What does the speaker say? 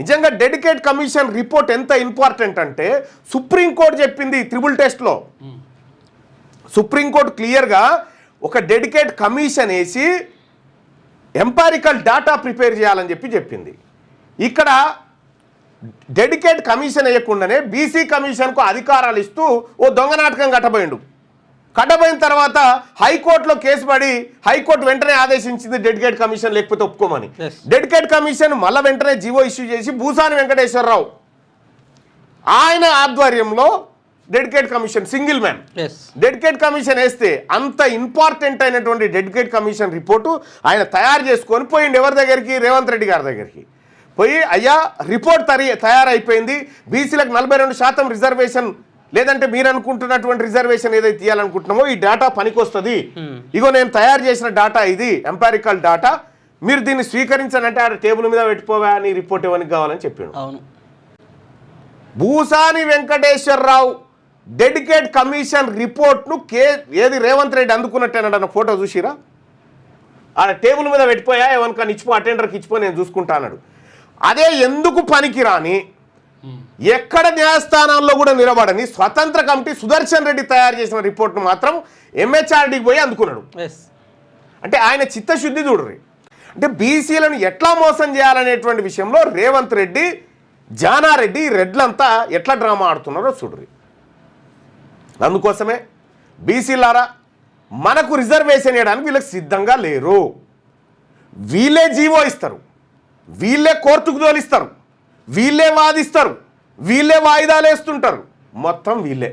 నిజంగా dedicate commission report ఎంత important అంటే సుప్రీంకోర్టు చెప్పింది త్రిబుల్ టెస్ట్లో. సుప్రీంకోర్టు క్లియర్గా ఒక డెడికేట్ కమిషన్ వేసి ఎంపారికల్ డాటా ప్రిపేర్ చేయాలని చెప్పి చెప్పింది. ఇక్కడ డెడికేట్ కమిషన్ వేయకుండానే బీసీ కమిషన్కు అధికారాలు ఇస్తూ ఓ దొంగ నాటకం కట్టబోయిండు. కట్టబోయిన తర్వాత హైకోర్టులో కేసు పడి హైకోర్టు వెంటనే ఆదేశించింది డెడికేట్ కమిషన్ లేకపోతే ఒప్పుకోమని. డెడికేట్ కమిషన్ మళ్ళా వెంటనే జీవో ఇష్యూ చేసి భూసాని వెంకటేశ్వరరావు ఆయన ఆధ్వర్యంలో dedicate commission single man dedicate commission వేస్తే అంత ఇంపార్టెంట్ అయినటువంటి డెడికేట్ కమిషన్ రిపోర్టు ఆయన తయారు చేసుకొని పోయిండు ఎవరి దగ్గరికి? రేవంత్ రెడ్డి గారి దగ్గరికి. పోయి అయ్యా రిపోర్ట్ తరి తయారైపోయింది. బీసీలకు నలభై రెండు శాతం రిజర్వేషన్ లేదంటే మీరు అనుకుంటున్నటువంటి రిజర్వేషన్ ఏదైతే తీయాలనుకుంటున్నామో ఈ డేటా పనికొస్తుంది. ఇగో నేను తయారు చేసిన డేటా ఇది ఎంపారికల్ డేటా మీరు దీన్ని స్వీకరించనంటే ఆ టేబుల్ మీద పెట్టిపోవా అని రిపోర్ట్ ఇవ్వనికి కావాలని చెప్పాడు. అవును. భూసాని వెంకటేశ్వరరావు డెడికేట్ కమిషన్ రిపోర్ట్ను కే ఏది రేవంత్ రెడ్డి అందుకున్నట్టేనన్న ఫోటో చూసిరా? ఆడ టేబుల్ మీద పెట్టిపోయా ఎవరికన్నా ఇచ్చిపో అటెండర్కి ఇచ్చిపో నేను చూసుకుంటా అన్నాడు. అదే ఎందుకు పనికిరాని? ఎక్కడ న్యాయస్థానాల్లో కూడా నిలబడని స్వతంత్ర కమిటీ సుదర్శన్ రెడ్డి తయారు చేసిన రిపోర్ట్ను మాత్రం ఎంహెచ్ఆర్డీకి పోయి అందుకున్నాడు. ఎస్ అంటే ఆయన చిత్తశుద్ధి చూడరు. అంటే బీసీలను ఎట్లా మోసం చేయాలనేటువంటి విషయంలో రేవంత్ రెడ్డి జానారెడ్డి రెడ్లంతా ఎట్లా డ్రామా ఆడుతున్నారో చూడరు. అందుకోసమే బీసీలారా మనకు రిజర్వేషన్ ఇవ్వడానికి వీళ్ళకి సిద్ధంగా లేరు. వీళ్ళే జీవో ఇస్తారు. వీళ్ళే కోర్టుకు తోలిస్తారు. వీళ్ళే వాదిస్తారు. వీళ్ళే వాయిదాలు వేస్తుంటారు మొత్తం వీళ్ళే.